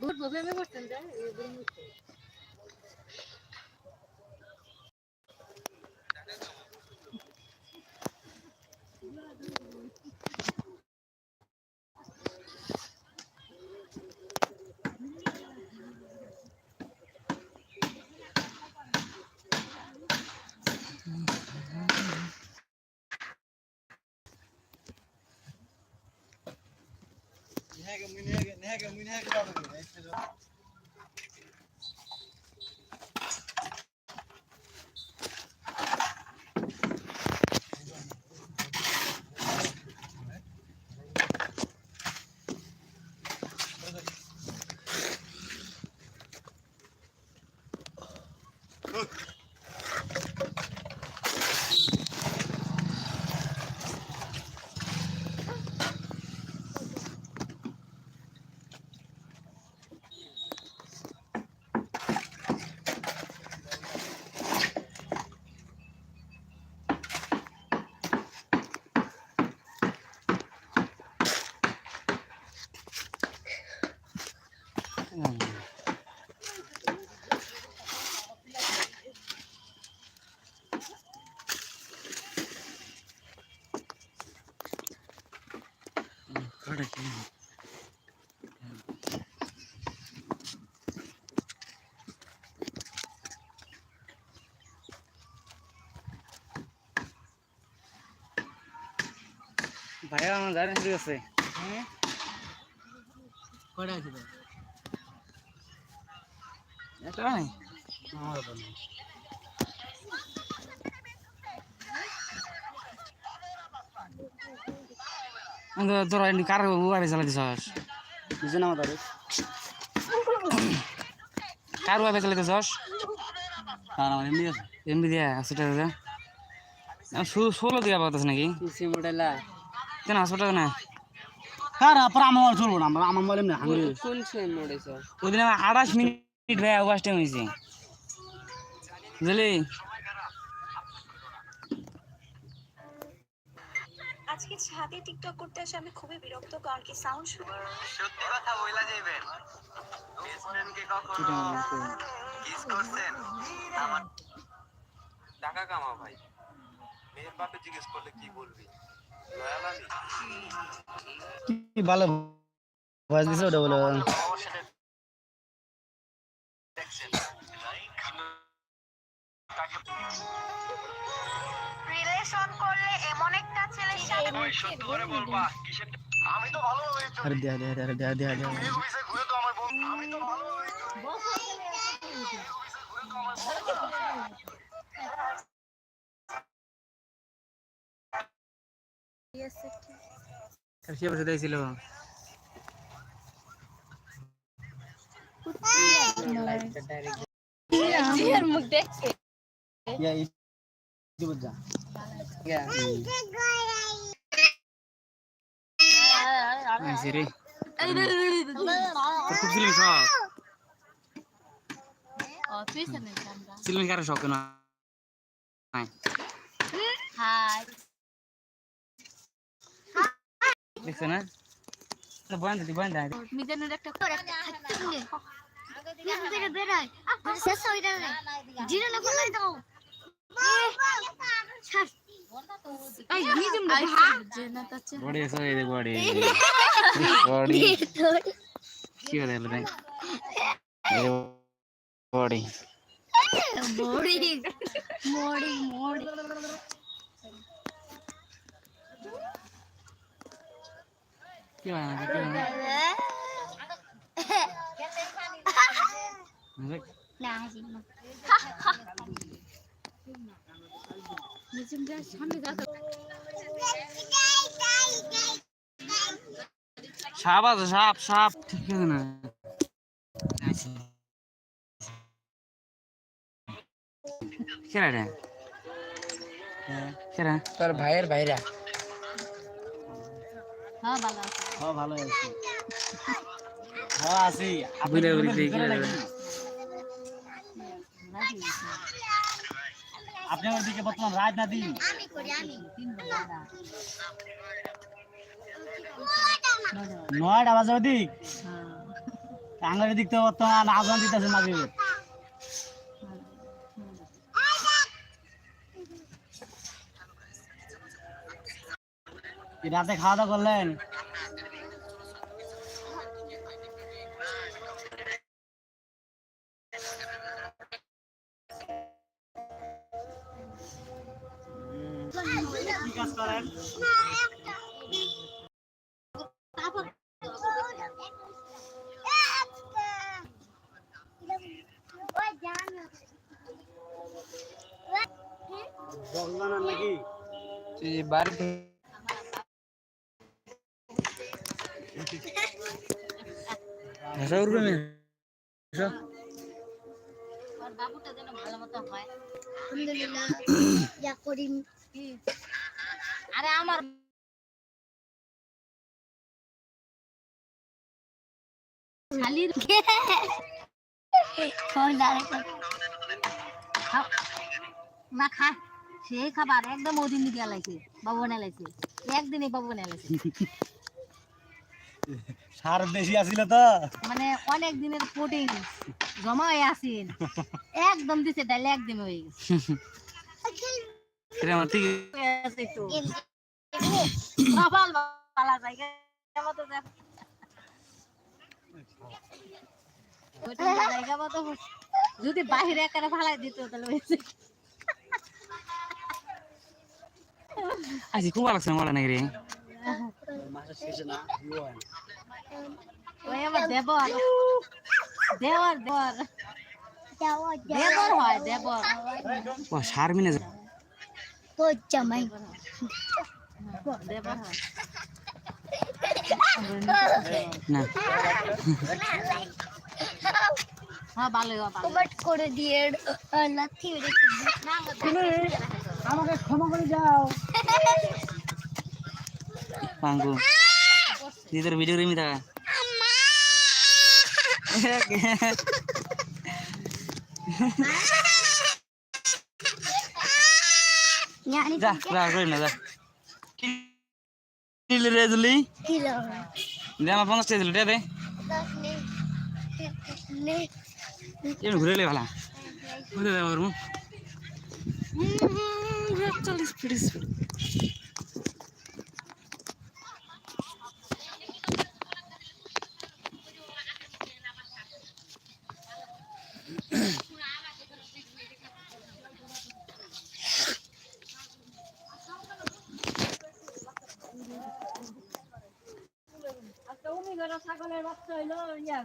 বহুত প্রবলেমে পড়ছেন তাই এই বলুন তো। Hey, come in here, come in here. ভাইয়া আমার গাড়ি শুরু আছে কয়টা আছে তো? এটা নাই? আমার নেই। কার বুঝে না কার কার আমার এমনি আছে। দিয়া সেটা দে ষোলো দিয়া পাতাস নাকি? কেন হাসপাতাল না কার পর আমার চলবো না আমার আমার মোবাইল কোন ওই দিন আমার আঠাশ মিনিট ভাই অবাস টাইম হয়েছে বুঝলি? আজকে ছাদে টিকটক করতে এসে আমি খুবই বিরক্ত কারণ কি সাউন্ড সত্যি কথা বইলা যাইবেন বেসমেন্টকে কখনো কিস করছেন? আমার টাকা কামা ভাই। মেয়ের বাপে জিজ্ঞেস করলে কি বলবি? আমি কি ভালো ভয়েস দিছে ওটা বলে। রিলেশন করলে এমন একটা ছেলের সাথে ওই সত্যি করে বলবা কিসের আমি তো ভালো আরে দেয়া দেয়া দেয়া দেয়া দেয়া দেয়া। অফিসে ঘুরে তো আমার বন্ধু আমি তো ভালো সে বসে দিয়েছিল মুখ দেখছে রে খুব ছিলেন শখ। ছিলেন কারও শখ না। হাই। দেখছ না বয়ান দিদি বয়ান দেয় মিজানুর একটা করে একটা খাচ্ছে তুমি পিছন থেকে বেরায় শেষ হয়ে যাবে জিরো না ফলাই দাও ছাড় এই মিজুম না যে না তাচ্ছে বডি এসে এই দেখ বডি বডি কি হলো রে বডি মোড়ি মোড়ি মোড়ি কি হয় না কি হয় না দেখ না হাসি না মিজুম যা সামনে যা সাপ আছে সাপ সাপ। ঠিক আছে না? কেরা রে। কেরা তোর ভাইয়ের ভাইরা। হ্যাঁ ভালো আছে। হ্যাঁ ভালো আছে। হ্যাঁ আছি। বুঝলে আপনি আমার দিকে বর্তমান রাত না দিন নয়টা বাজে ওদিক। আঙ্গুলের দিক থেকে বর্তমান আজান দিতেছে কি রাতে খাওয়া দাওয়া করলেন? কাজ করেন। নাকি তুই ভাষা উঠবে না বাবুটা যেন ভালো মতো হয়। আলহামদুলিল্লাহ। যা করি আরে আমার শালির কই দাঁড়ে খাও। না খা। সেই খাবার একদম ওদিন দিয়ে লাইছে বাবু বানাই লাইছে একদিনই বাবু বানাই সার বেশি আসিল তো। মানে অনেক দিনের প্রোটিন জমা হয়ে আসেন একদম দিছে ডাইলে একদম হয়ে গেছে। এটা আমার ঠিক আছে একটু। কপাল বালা জায়গা মতো জায়গা মতো যদি বাহিরে একারে ফালাই দিত তাহলে আজ খুব ভালো লাগছে মলা নাকি রে। মাসের শেষে না ওই আমার দেবর। দেবর দেবর। দেবর হয় দেবর। ও সার তো জামাই না. হ্যাঁ ভালো ভালো কমেন্ট করে দিয়ে লাথি আমাকে ক্ষমা করে যাও পাঙ্গু দিদের ভিডিও রিমি থাকা যা যা করি না যা। কিলে রে জুলি? kilo দে আমার পঞ্চাশ টাকা দিল দে দে। এমনি ঘুরে ভালা। দেবো চল্লিশ ইয়া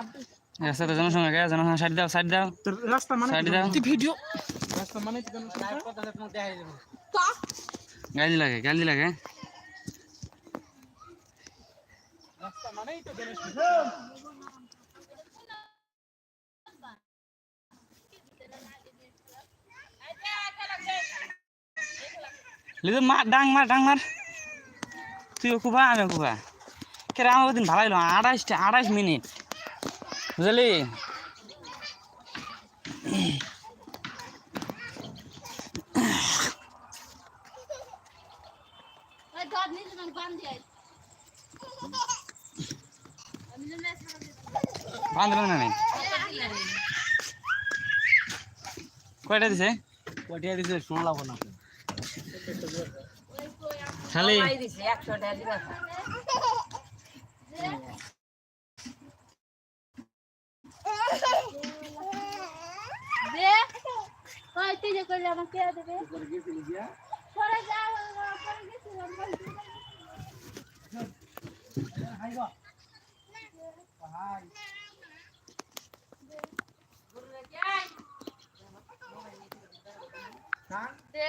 আব্দুল। রাস্তাতে জনসংখ্যা কে জনসংখ্যা সাইড দাও সাইড দাও। রাস্তা মানে সাইড দাও। ভিডিও রাস্তা মানে গালি লাগে গালি লাগে। রাস্তা মানেই তো মার ডাং মার ডাং মার। তুই কুবা আমি কুবা কেরে আমার দিন ভালো আড়াইশটা আড়াইশ মিনিট। বুঝলি? ওই দর না বান দিয়ে আমি না বান্ধব না নেই কয়টা দিছে? দিছে শোনা লাগবো না। খালি? আমাকে দেবে। পরে যা পরে গেছিলাম। দে।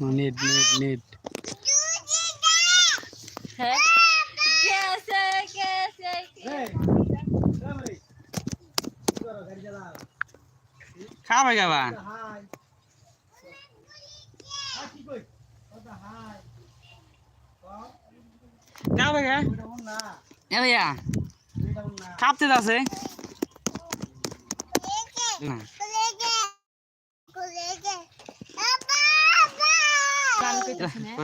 নেট নেট নেট হ্যাঁ कैसे कैसे खा भाई का बा क्या भैया ए भैया खाते दासे ना এটা মন